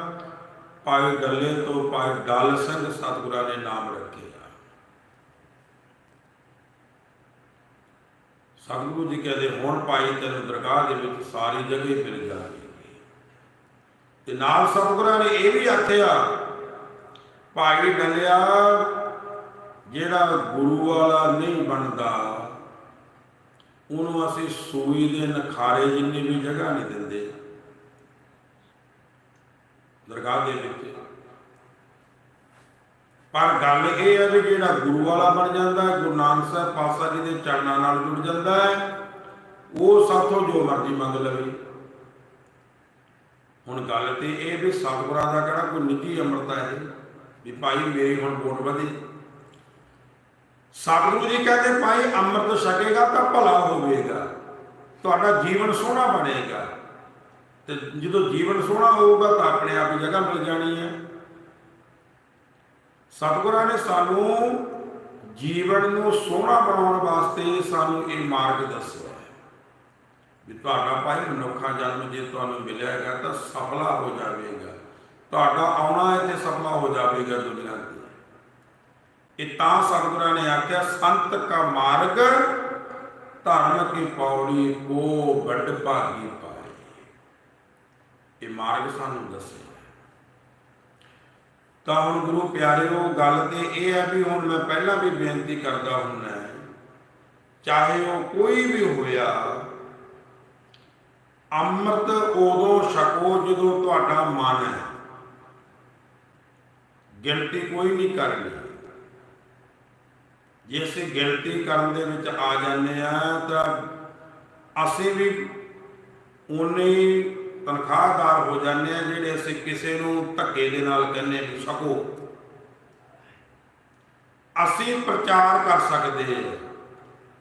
ਭਾਈ ਡੱਲੇ ਤੋਂ ਭਾਈ ਡੱਲ ਸਿੰਘ ਸਤਿਗੁਰਾਂ ਨੇ ਨਾਮ ਰੱਖਿਆ ਸਤਿਗੁਰੂ ਜੀ ਕਹਿੰਦੇ, ਹੁਣ ਭਾਈ ਤੈਨੂੰ ਦਰਗਾਹ ਦੇ ਵਿੱਚ ਸਾਰੀ ਜਗ੍ਹਾ ਮਿਲ ਜਾਵੇਗੀ ਤੇ ਨਾਲ ਸਤਿਗੁਰਾਂ ਨੇ ਇਹ ਵੀ ਆਖਿਆ, ਭਾਈ ਡੱਲਿਆ ਜਿਹੜਾ ਗੁਰੂ ਵਾਲਾ ਨਹੀਂ ਬਣਦਾ, ਉਹਨੂੰ ਅਸੀਂ ਸੂਈ ਦੇ ਨਖਾਰੇ ਜਿੰਨੀ ਵੀ ਜਗ੍ਹਾ ਨਹੀਂ ਦਿੰਦੇ। ਦਰਗਾਹ ਦੇ ਵਿੱਚ ਪਰ ਗੱਲ ਇਹ ਹੈ ਵੀ ਜਿਹੜਾ ਗੁਰੂ ਵਾਲਾ ਬਣ ਜਾਂਦਾ ਹੈ, ਗੁਰੂ ਨਾਨਕ ਸਾਹਿਬ ਪਾਤਸ਼ਾਹ ਜੀ ਦੇ ਚਰਨਾਂ ਨਾਲ ਜੁੜ ਜਾਂਦਾ ਹੈ ਉਹ ਸਾਥੋਂ ਜੋ ਮਰਜ਼ੀ ਮੰਗ ਲਵੇ। ਹੁਣ ਗੱਲ ਤੇ ਇਹ ਵੀ ਸਤਿਗੁਰਾਂ ਦਾ ਕਿਹੜਾ ਕੋਈ ਨਿੱਜੀ ਅੰਮ੍ਰਿਤ ਹੈ ਵੀ ਭਾਈ ਮੇਰੇ ਹੁਣ ਵੋਟ ਵਧੇ। ਸਤਿਗੁਰੂ ਜੀ ਕਹਿੰਦੇ ਭਾਈ ਅੰਮ੍ਰਿਤ ਛਕੇਗਾ ਤਾਂ ਭਲਾ ਹੋਵੇਗਾ। ਤੁਹਾਡਾ ਜੀਵਨ ਸੋਹਣਾ ਬਣੇਗਾ। ਤੇ ਜਦੋਂ ਜੀਵਨ ਸੋਹਣਾ ਹੋਊਗਾ ਤਾਂ ਆਪਣੇ ਆਪ ਜਗ੍ਹਾ ਮਿਲ ਜਾਣੀ ਹੈ। ਸਤਿਗੁਰਾਂ ਨੇ ਸਾਨੂੰ ਜੀਵਨ ਨੂੰ ਸੋਹਣਾ ਬਣਾਉਣ ਵਾਸਤੇ ਸਾਨੂੰ ਇਹ ਮਾਰਗ ਦੱਸਿਆ ਹੈ। ਵੀ ਤੁਹਾਡਾ ਭਾਈ ਮਨੁੱਖਾ ਜਨਮ ਜੇ ਤੁਹਾਨੂੰ ਮਿਲਿਆ ਹੈਗਾ ਤਾਂ ਸਫਲਾ ਹੋ ਜਾਵੇਗਾ। ਤੁਹਾਡਾ ਆਉਣਾ ਹੈ ਤੇ ਸਫਲਾ ਹੋ ਜਾਵੇਗਾ ਦੁਨੀਆ ਤੇ ਇਹ ਤਾਂ ਸਤਿਗੁਰਾਂ ਨੇ ਆਖਿਆ, ਸੰਤ ਕਾ ਮਾਰਗ, ਧਰਮ ਕੀ ਪੌੜੀ ਕੋ ਵੱਡ ਭਾਗੀ ਪਾਏ। ਇਹ ਮਾਰਗ ਸਾਨੂੰ ਦੱਸਿਆ। ਤਾਂ ਹੁਣ ਗੁਰੂ ਪਿਆਰਿਓ, ਗੱਲ ਤੇ ਇਹ ਹੈ ਵੀ ਹੁਣ ਮੈਂ ਪਹਿਲਾਂ ਵੀ ਬੇਨਤੀ ਕਰਦਾ ਹੁੰਨਾ ਚਾਹੇ ਉਹ ਕੋਈ ਵੀ ਹੋਇਆ, ਅੰਮ੍ਰਿਤ ਉਦੋਂ ਛਕੋ ਜਦੋਂ ਤੁਹਾਡਾ ਮਨ ਹੈ। ਗਿਣਤੀ ਕੋਈ ਨਹੀਂ ਕਰਨੀ। ਜੇ ਅਸੀਂ ਗਿਣਤੀ ਕਰਨ ਦੇ ਵਿੱਚ ਆ ਜਾਂਦੇ ਆ ਤਾਂ ਅਸੀਂ ਵੀ ਉਨੇ ਤਨਖਾਹਦਾਰ ਹੋ ਜਾਂਦੇ ਆ ਜਿਹੜੇ ਅਸੀਂ ਕਿਸੇ ਨੂੰ ਧੱਕੇ ਦੇ ਨਾਲ ਕਹਿੰਦੇ ਵੀ ਛਕੋ ਅਸੀਂ ਪ੍ਰਚਾਰ ਕਰ ਸਕਦੇ ਹਾਂ।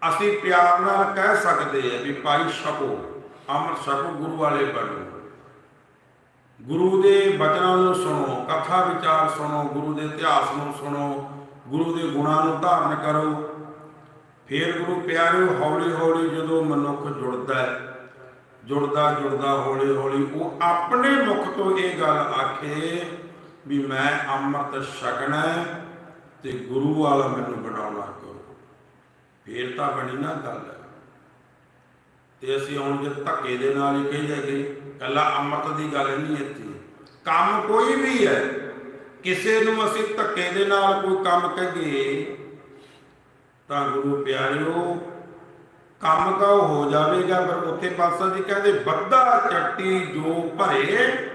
ਅਸੀਂ ਪਿਆਰ ਨਾਲ ਕਹਿ ਸਕਦੇ ਹਾਂ ਵੀ ਭਾਈ ਛਕੋ ਅਮਰ ਛਕੋ ਗੁਰੂ ਵਾਲੇ ਬਣੋ। ਗੁਰੂ ਦੇ ਬਚਨਾਂ ਨੂੰ ਸੁਣੋ, ਕਥਾ ਵਿਚਾਰ ਸੁਣੋ, ਗੁਰੂ ਦੇ ਇਤਿਹਾਸ ਨੂੰ ਸੁਣੋ, ਗੁਰੂ ਦੇ ਗੁਣਾਂ ਨੂੰ ਧਾਰਨ ਕਰੋ। ਫਿਰ ਗੁਰੂ ਪਿਆਰਿਓ ਹੌਲੀ ਹੌਲੀ ਜਦੋਂ ਮਨੁੱਖ ਜੁੜਦਾ ਹੈ ਜੁੜਦਾ ਜੁੜਦਾ, ਹੌਲੀ ਹੌਲੀ ਉਹ ਆਪਣੇ ਮੁਖ ਤੋਂ ਇਹ ਗੱਲ ਆਖੇ ਵੀ ਮੈਂ ਅੰਮ੍ਰਿਤ ਛਕਣਾ ਤੇ ਗੁਰੂ ਵਾਲਾ ਮੈਨੂੰ ਬਣਾਉਣਾ ਕਰੋ। ਫੇਰ ਤਾਂ ਬਣੀ ਨਾ ਗੱਲ। ਤੇ ਅਸੀਂ ਹੁਣ ਜੇ ਧੱਕੇ ਦੇ ਨਾਲ ਹੀ ਕਹੀ ਜਾਈਏ, ਕੱਲਾ ਅੰਮ੍ਰਿਤ ਦੀ ਗੱਲ ਨਹੀਂ ਇੱਥੇ। ਕੰਮ ਕੋਈ ਵੀ ਹੈ, ਕਿਸੇ ਨੂੰ ਅਸੀਂ ਧੱਕੇ ਦੇ ਨਾਲ ਕੋਈ ਕੰਮ ਕਹੀਏ, ਤਾਂ ਗੁਰੂ ਪਿਆਰਿਓ ਕੰਮ ਤਾਂ ਉਹ ਹੋ ਜਾਵੇਗਾ, ਪਰ ਉੱਥੇ ਪਾਸਾ ਜੀ ਕਹਿੰਦੇ ਬੱਦਾ ਚੱਟੀ ਜੋ ਭਰੇ,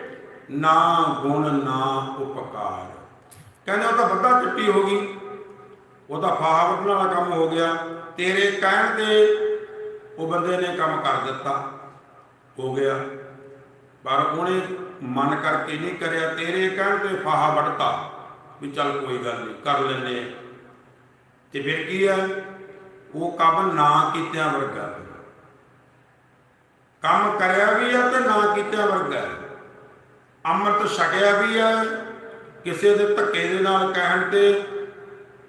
ਨਾ ਗੁਣ, ਨਾ ਉਪਕਾਰ। ਕਹਿੰਦੇ ਉਹ ਤਾਂ ਬੱਦਾ ਚੱਟੀ ਹੋ ਗਈ। ਉਹ ਤਾਂ ਫਾਹਾ ਵੱਢਣ ਵਾਲਾ ਕੰਮ ਹੋ ਗਿਆ। ਤੇਰੇ ਕਹਿਣ ਤੇ ਉਹ ਬੰਦੇ ਨੇ ਕੰਮ ਕਰ ਦਿੱਤਾ। ਹੋ ਗਿਆ। ਪਰ ਉਹਨੇ ਮਨ ਕਰਕੇ ਨਹੀਂ ਕਰਿਆ। ਤੇਰੇ ਕਹਿਣ ਤੇ ਫਾਹਾ ਵੱਢਤਾ ਵੀ ਚੱਲ ਕੋਈ ਗੱਲ ਨਹੀਂ, ਕਰ ਲੈਨੇ ਤੇ ਫਿਰ ਕੀ ਹੈ ਉਹ ਕੰਮ ਨਾ ਕੀਤਿਆਂ ਵਰਗਾ। ਕੰਮ ਕਰਿਆ ਵੀ ਹੈ ਤੇ ਨਾ ਕੀਤਿਆਂ ਵਰਗਾ। ਹੈ। ਅੰਮ੍ਰਿਤ ਛਕਿਆ ਵੀ ਹੈ ਕਿਸੇ ਦੇ ਧੱਕੇ ਦੇ ਨਾਲ ਕਹਿਣ ਤੇ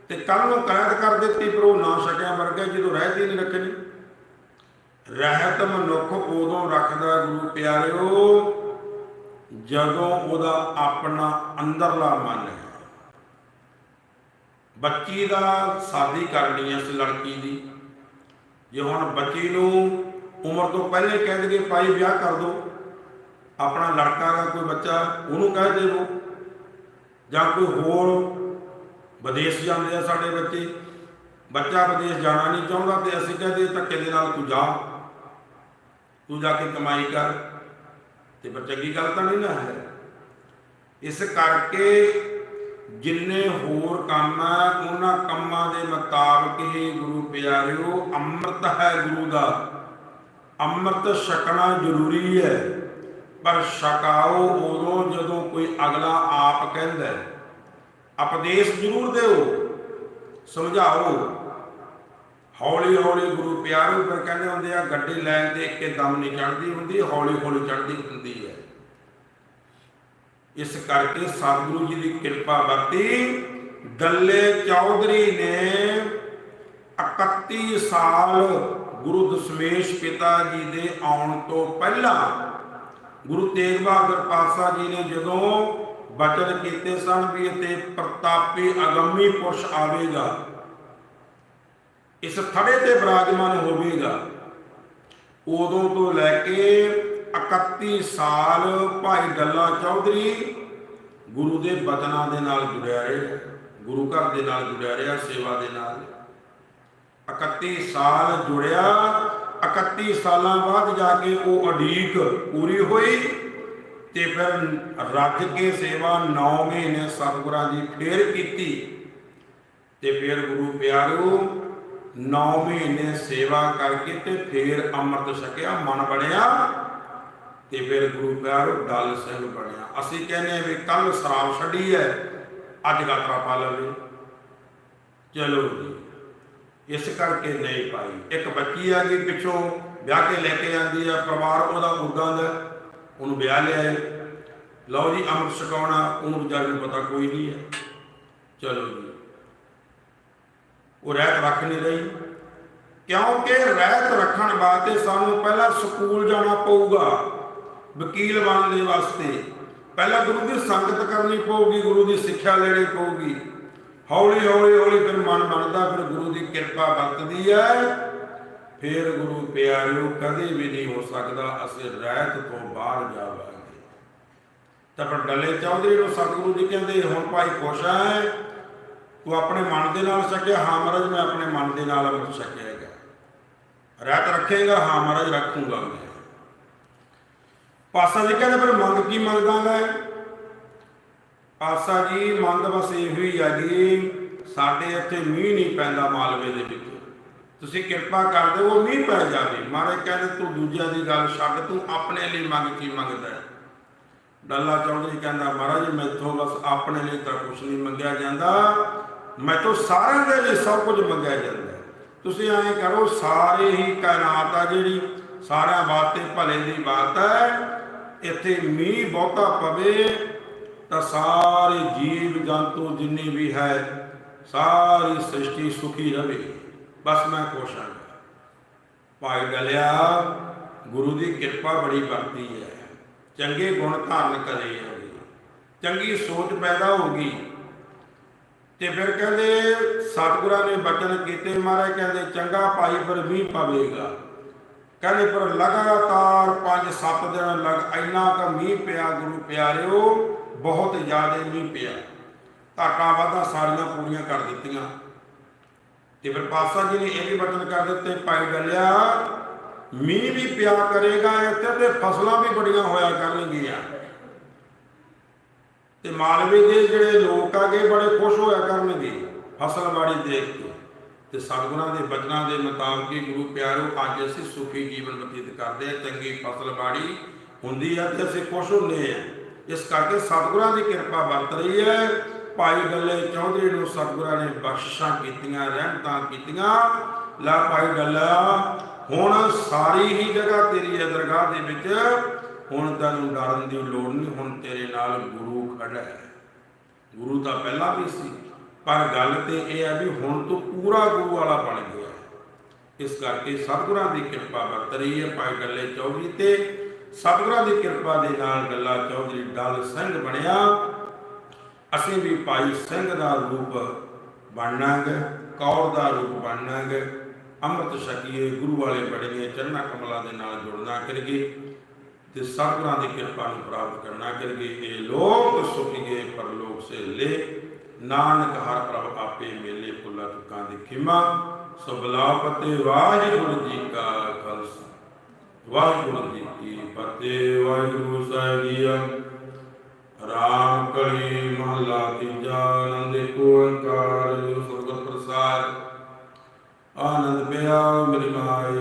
ਤੇ ਕੱਲ ਨੂੰ ਕੈਦ ਕਰ ਦਿੱਤੀ, ਪਰ ਉਹ ਨਾ ਛਕਿਆ ਵਰਗਾ, ਜਦੋਂ ਰਹਿਤੀ ਨਹੀਂ ਰੱਖਣੀ। ਰਹਿਤ ਮਨੁੱਖ ਉਦੋਂ ਰੱਖਦਾ ਗੁਰੂ ਪਿਆਰਿਓ, ਜਦੋਂ ਉਹਦਾ ਆਪਣਾ ਅੰਦਰਲਾ ਮਨ ਹੈ। ਬੱਚੀ ਦਾ ਸ਼ਾਦੀ ਕਰਨੀ ਹੈ ਇਸ ਲੜਕੀ ਦੀ। ਜੇ ਹੁਣ ਬੱਚੀ ਨੂੰ ਉਮਰ ਤੋਂ ਪਹਿਲੇ ਕਹਿ ਦਈਏ ਭਾਈ ਵਿਆਹ ਕਰ ਦੋ, ਆਪਣਾ ਲੜਕਾ ਦਾ ਕੋਈ ਬੱਚਾ ਉਹਨੂੰ ਕਹਿ ਦੇਵੋ। ਜਾਂ ਕੋਈ ਹੋਰ ਵਿਦੇਸ਼ ਜਾਂਦੇ ਆ ਸਾਡੇ ਬੱਚੇ, ਬੱਚਾ ਵਿਦੇਸ਼ ਜਾਣਾ ਨਹੀਂ ਚਾਹੁੰਦਾ ਤੇ ਅਸੀਂ ਕਹਦੇ ਧੱਕੇ ਦੇ ਨਾਲ ਤੂੰ ਜਾ ਤੂੰ ਜਾ ਕੇ ਕਮਾਈ ਕਰ। ਤੇ ਪਰ ਚੰਗੀ ਗੱਲ ਤਾਂ ਨਹੀਂ ਨਾ ਹੈ। ਇਸ ਕਰਕੇ ਜਿੰਨੇ ਹੋਰ ਕੰਮ ਆ ਉਹਨਾਂ ਕੰਮਾਂ ਦੇ ਮੁਤਾਬਕ ਹੀ ਗੁਰੂ ਪਿਆਰਿਓ, ਅੰਮ੍ਰਿਤ ਹੈ ਗੁਰੂ ਦਾ। ਅੰਮ੍ਰਿਤ ਛਕਣਾ ਜ਼ਰੂਰੀ ਹੈ, ਪਰ ਛਕਾਓ ਉਦੋਂ ਜਦੋਂ ਕੋਈ ਅਗਲਾ ਆਪ ਕਹਿੰਦਾ ਹੈ। ਉਪਦੇਸ਼ ਜ਼ਰੂਰ ਦਿਓ, ਸਮਝਾਓ। ਹੌਲੀ ਹੌਲੀ ਗੁਰੂ ਪਿਆਰਿਓ ਫਿਰ ਕਹਿੰਦੇ ਹੁੰਦੇ ਆ, ਗੱਡੀ ਲੈਣ ਤੇ ਇੱਕੇ ਦਮ ਨਹੀਂ ਚੜਦੀ ਹੁੰਦੀ ਹੌਲੀ ਹੌਲੀ ਚੜਦੀ ਹੁੰਦੀ ਹੈ। ਇਸ ਕਰਕੇ ਸਤਿਗੁਰੂ ਜੀ ਦੀ ਕਿਰਪਾ ਵਰਤੀ। ਦੱਲੇ ਚੌਧਰੀ ਨੇ 31 ਸਾਲ ਗੁਰੂ ਦਸ਼ਮੇਸ਼ ਪਿਤਾ ਜੀ ਦੇ ਆਉਣ ਤੋਂ ਪਹਿਲਾਂ ਗੁਰੂ ਤੇਗ ਬਹਾਦਰ ਪਾਤਸ਼ਾਹ ਜੀ ਨੇ ਜਦੋਂ ਬਚਨ ਕੀਤੇ ਸਨ ਵੀ ਅਤੇ ਪ੍ਰਤਾਪੀ ਅਗੰਮੀ ਪੁਰਸ਼ ਆਵੇਗਾ, ਇਸ ਥੜੇ ਤੇ ਬਰਾਜਮਾਨ ਹੋਵੇਗਾ, ਉਦੋਂ ਤੋਂ ਲੈ ਕੇ 31 ਸਾਲ ਭਾਈ ਡੱਲਾ ਚੌਧਰੀ ਗੁਰੂ ਦੇ ਬਚਨਾਂ ਦੇ ਨਾਲ ਜੁੜਿਆ ਰਿਹਾ, ਗੁਰੂ ਘਰ ਦੇ ਨਾਲ ਜੁੜਿਆ ਰਿਹਾ, ਸੇਵਾ ਦੇ ਨਾਲ। 31 ਸਾਲ ਜੁੜਿਆ 31 ਸਾਲਾਂ ਬਾਅਦ ਜਾ ਕੇ ਉਹ ਅਡੀਕ ਪੂਰੀ ਹੋਈ ਤੇ ਫਿਰ ਰੱਜ ਕੇ ਸੇਵਾ 9 ਮਹੀਨੇ ਸਤਿਗੁਰਾਂ ਦੀ ਫੇਰ ਕੀਤੀ ਤੇ ਫਿਰ ਗੁਰੂ ਪਿਆਰਿਓ 9 ਮਹੀਨੇ ਸੇਵਾ ਕਰਕੇ ਤੇ ਫੇਰ ਅੰਮ੍ਰਿਤ ਛਕਿਆ, ਮਨ ਬਣਿਆ ਤੇ ਫਿਰ ਗੁਰੂ ਪਿਆਰਿਓ ਡਾਲ ਸਿੰਘ ਬਣਿਆ। ਅਸੀਂ ਕਹਿੰਦੇ ਹਾਂ ਵੀ ਕੱਲ ਸ਼ਰਾਬ ਛੱਡੀ ਹੈ, ਅੱਜ ਗਾਤਰਾ ਪਾ ਲਵੇ। ਚਲੋ ਜੀ, ਇਸ ਕਰਕੇ ਨਹੀਂ ਪਾਈ। ਇੱਕ ਬੱਚੀ ਆ ਗਈ ਪਿੱਛੋਂ, ਵਿਆਹ ਕੇ ਲੈ ਕੇ ਆਂਦੀ ਆ, ਪਰਿਵਾਰ ਉਹਦਾ ਉਦਾਂ ਦਾ, ਉਹਨੂੰ ਵਿਆਹ ਲਿਆਏ ਲਓ ਜੀ, ਅੰਮ੍ਰਿਤ ਛਕਾਉਣਾ, ਉਹਨੂੰ ਵਿਚਾਰੇ ਨੂੰ ਪਤਾ ਕੋਈ ਨਹੀਂ ਹੈ। ਚਲੋ ਜੀ, ਉਹ ਰਹਿਤ ਰੱਖ ਨਹੀਂ ਰਹੀ। ਕਿਉਂਕਿ ਰਹਿਤ ਰੱਖਣ ਵਾਸਤੇ ਸਾਨੂੰ ਪਹਿਲਾਂ ਸਕੂਲ ਜਾਣਾ ਪਊਗਾ। ਵਕੀਲ ਬਣਨ ਦੇ ਵਾਸਤੇ। ਪਹਿਲਾਂ ਗੁਰੂ ਦੀ ਸੰਗਤ ਕਰਨੀ ਪਊਗੀ, ਗੁਰੂ ਦੀ ਸਿੱਖਿਆ ਲੈਣੀ ਪਊਗੀ। ਹੌਲੀ ਹੌਲੀ ਹੌਲੀ ਫਿਰ ਮਨ ਬਣਦਾ, ਫਿਰ ਗੁਰੂ ਦੀ ਕਿਰਪਾ ਵਰਤਦੀ ਹੈ ਫਿਰ ਗੁਰੂ ਪਿਆਰਿਓ, ਕਦੇ ਵੀ ਨਹੀਂ ਹੋ ਸਕਦਾ ਅਸੀਂ ਰਹਿਤ ਤੋਂ ਬਾਹਰ ਜਾਵਾਂਗੇ। ਤਾਂ ਫਿਰ ਡੱਲੇ ਚੌਧਰੀ ਨੂੰ ਸਤਿਗੁਰੂ ਜੀ ਕਹਿੰਦੇ, ਹੁਣ ਭਾਈ ਖੁਸ਼ ਹੈ ਤੂੰ ਆਪਣੇ ਮਨ ਦੇ ਨਾਲ ਛਕਿਆ। ਹਾਂ ਮਹਾਰਾਜ, ਮੈਂ ਆਪਣੇ ਮਨ ਦੇ ਨਾਲ ਅੰਮ੍ਰਿਤ ਛਕਿਆ ਹੈਗਾ ਰਹਿਤ ਰੱਖੇਗਾ, ਹਾਂ ਮਹਾਰਾਜ, ਰੱਖੂਗਾ ਮੈਂ। ਪਾਸਾ ਜੀ ਕਹਿੰਦੇ ਫਿਰ ਮੰਗ ਕੀ ਮੰਗਦਾ ਮੈਂ ਪਾਸਾ ਜੀ, ਮੰਗ ਬਸ ਇਹੋ ਹੀ ਆ ਜੀ, ਸਾਡੇ ਇੱਥੇ ਮੀਂਹ ਨਹੀਂ ਪੈਂਦਾ ਮਾਲਵੇ ਦੇ ਵਿੱਚ। ਤੁਸੀਂ ਕਿਰਪਾ ਕਰ ਦਿਓ ਉਹ ਮੀਂਹ ਪੈ ਜਾਵੇ। ਮਹਾਰਾਜ ਕਹਿੰਦੇ, ਤੂੰ ਦੂਜਿਆਂ ਦੀ ਗੱਲ ਛੱਡ, ਤੂੰ ਆਪਣੇ ਲਈ ਮੰਗ ਕੀ ਮੰਗਦਾ ਹੈ? ਡੱਲਾ ਚੌਧਰੀ ਕਹਿੰਦਾ, ਮਹਾਰਾਜ, ਮੈਥੋਂ ਬਸ ਆਪਣੇ ਲਈ ਤਾਂ ਕੁਝ ਨਹੀਂ ਮੰਗਿਆ ਜਾਂਦਾ। ਮੈਥੋਂ ਸਾਰਿਆਂ ਦੇ ਲਈ ਸਭ ਕੁਝ ਮੰਗਿਆ ਜਾਂਦਾ ਤੁਸੀਂ ਐਂ ਕਰੋ, ਸਾਰੇ ਹੀ ਕਾਇਨਾਤ ਆ ਜਿਹੜੀ, ਸਾਰਿਆਂ ਵਾਸਤੇ ਭਲੇ ਦੀ ਬਾਤ ਹੈ। ਇੱਥੇ ਮੀਂਹ ਬਹੁਤਾ ਪਵੇ ਤਾਂ ਸਾਰੇ ਜੀਵ ਜੰਤੂ ਜਿੰਨੀ ਵੀ ਹੈ, ਸਾਰੀ ਸ੍ਰਿਸ਼ਟੀ ਸੁਖੀ ਰਵੇ। ਬਸ ਮੈਂ ਖੁਸ਼ ਹਾਂ ਭਾਈ ਗਲਿਆ ਗੁਰੂ ਦੀ ਕਿਰਪਾ ਬੜੀ ਵਰਤੀ ਹੈ। ਚੰਗੇ ਗੁਣ ਧਾਰਨ ਕਰੇ ਚੰਗੀ ਸੋਚ ਪੈਦਾ ਹੋ ਗਈ। ਤੇ ਫਿਰ ਕਹਿੰਦੇ, ਸਤਿਗੁਰਾਂ ਨੇ ਬਚਨ ਕੀਤੇ। ਮਹਾਰਾਜ ਕਹਿੰਦੇ, ਚੰਗਾ ਭਾਈ ਪਰ ਵੀ ਪਵੇਗਾ। ਕਹਿੰਦੇ, ਪਰ ਲਗਾਤਾਰ 5-7 ਦਿਨ ਲਗ ਇੰਨਾ ਕ ਮੀਂਹ ਪਿਆ, ਗੁਰੂ ਪਿਆਰਿਓ, ਬਹੁਤ ਜ਼ਿਆਦਾ ਮੀਂਹ ਪਿਆ। ਘਾਟਾਂ ਵਾਧਾ ਸਾਰੀਆਂ ਪੂਰੀਆਂ ਕਰ ਦਿੱਤੀਆਂ। ਤੇ ਫਿਰ ਪਾਤਸ਼ਾਹ ਜੀ ਨੇ ਇਹ ਵੀ ਬਚਨ ਕਰ ਦਿੱਤੇ ਪਾਈ ਗੱਲਿਆ ਮੀਂਹ ਵੀ ਪਿਆ ਕਰੇਗਾ ਇੱਥੇ ਤੇ ਫਸਲਾਂ ਵੀ ਬੜੀਆਂ ਹੋਇਆ ਕਰਨਗੀਆਂ। ਤੇ ਮਾਲਵੇ ਦੇ ਜਿਹੜੇ ਲੋਕ ਆਗੇ ਬੜੇ ਖੁਸ਼ ਹੋਇਆ ਕਰਨਗੇ ਫਸਲਵਾੜੀ ਦੇਖ ਕੇ। ਤੇ ਸਤਿਗੁਰਾਂ ਦੇ ਬਚਨਾਂ ਦੇ ਮੁਤਾਬਕ ਹੀ ਗੁਰੂ ਪਿਆਰੋ, ਅੱਜ ਅਸੀਂ ਸੁਖੀ ਜੀਵਨ ਬਤੀਤ ਕਰਦੇ ਹਾਂ। ਚੰਗੀ ਫਸਲ ਬਾੜੀ ਹੁੰਦੀ ਹੈ ਤੇ ਅਸੀਂ ਖੁਸ਼ ਹੁੰਦੇ ਹਾਂ। ਇਸ ਕਰਕੇ ਸਤਿਗੁਰਾਂ ਦੀ ਕਿਰਪਾ ਵਰਤ ਰਹੀ ਹੈ। ਭਾਈ ਡੱਲੇ ਚੌਧਰੀ ਨੂੰ ਸਤਿਗੁਰਾਂ ਨੇ ਬਖਸ਼ਿਸ਼ਾਂ ਕੀਤੀਆਂ, ਰਹਿਮਤਾਂ ਕੀਤੀਆਂ। ਲਾ ਭਾਈ ਡੱਲਾ ਹੁਣ ਸਾਰੀ ਹੀ ਜਗ੍ਹਾ ਤੇਰੀ ਹੈ ਦਰਗਾਹ ਦੇ ਵਿੱਚ। ਹੁਣ ਤੈਨੂੰ ਡਰਨ ਦੀ ਲੋੜ ਨਹੀਂ, ਹੁਣ ਤੇਰੇ ਨਾਲ ਗੁਰੂ ਖੜਾ ਹੈ। ਗੁਰੂ ਤਾਂ ਪਹਿਲਾਂ ਵੀ ਸੀ। ਪਰ ਗੱਲ ਤੇ ਇਹ ਹੈ ਵੀ ਹੁਣ ਤੂੰ ਪੂਰਾ ਗੁਰੂ ਵਾਲਾ ਬਣ ਗਿਆ ਇਸ ਕਰਕੇ ਸਤਿਗੁਰਾਂ ਦੀ ਕਿਰਪਾ ਵਰਤ ਰਹੀ ਹੈ ਭਾਈ ਡੱਲੇ ਚੌਧਰੀ ਤੇ। ਸਤਿਗੁਰਾਂ ਦੀ ਕਿਰਪਾ ਦੇ ਨਾਲ ਡੱਲਾ ਚੌਧਰੀ ਡਲ ਸਿੰਘ ਬਣਿਆ। ਅਸੀਂ ਵੀ ਭਾਈ ਸਿੰਘ ਦਾ ਰੂਪ ਬਣਨਾਂਗੇ, ਕੌਰ ਦਾ ਰੂਪ ਬਣਨਾਂਗੇ। ਅੰਮ੍ਰਿਤ ਛਕੀਏ, ਗੁਰੂ ਵਾਲੇ ਬਣੀਏ, ਚਰਨਾ ਕਮਲਾਂ ਦੇ ਨਾਲ ਜੁੜਨਾ ਕਰੀਏ ਤੇ ਸਤਿਗੁਰਾਂ ਦੀ ਕਿਰਪਾ ਨੂੰ ਪ੍ਰਾਪਤ ਕਰਨਾ ਕਰੀਏ। ਇਹ ਲੋਕ ਸੁਖੀਏ, ਪਰਲੋਕ ਸੇ ਲੈ ਨਾਨਕ ਹਰ ਪ੍ਰਭ ਆਪੇ ਮੇਲੇ ਪੁੱਲਾ ਤੁਕਾਂ ਦੀ ਖਿਮਾ ਸੋ ਬਲਾਪਤੇ ਵਾਹਿਗੁਰੂ ਜੀ ਕਾ ਖਾਲਸਾ। ਵਾਹਿਗੁਰੂ ਜੀ ਕੀ ਫਤਿਹ, ਵਾਹਿਗੁਰੂ ਸਾਹਿਬ ਜੀ ਰਾਮ ਕਲੀ ਮਹਲਾ ਤੀਜਾ, ਆਨੰਦ ਓੰਕਾਰ ਸਤਿਗੁਰ ਪ੍ਰਸਾਦ। ਆਨੰਦ ਪਿਆ, ਮੇਰੀ ਮਾਏ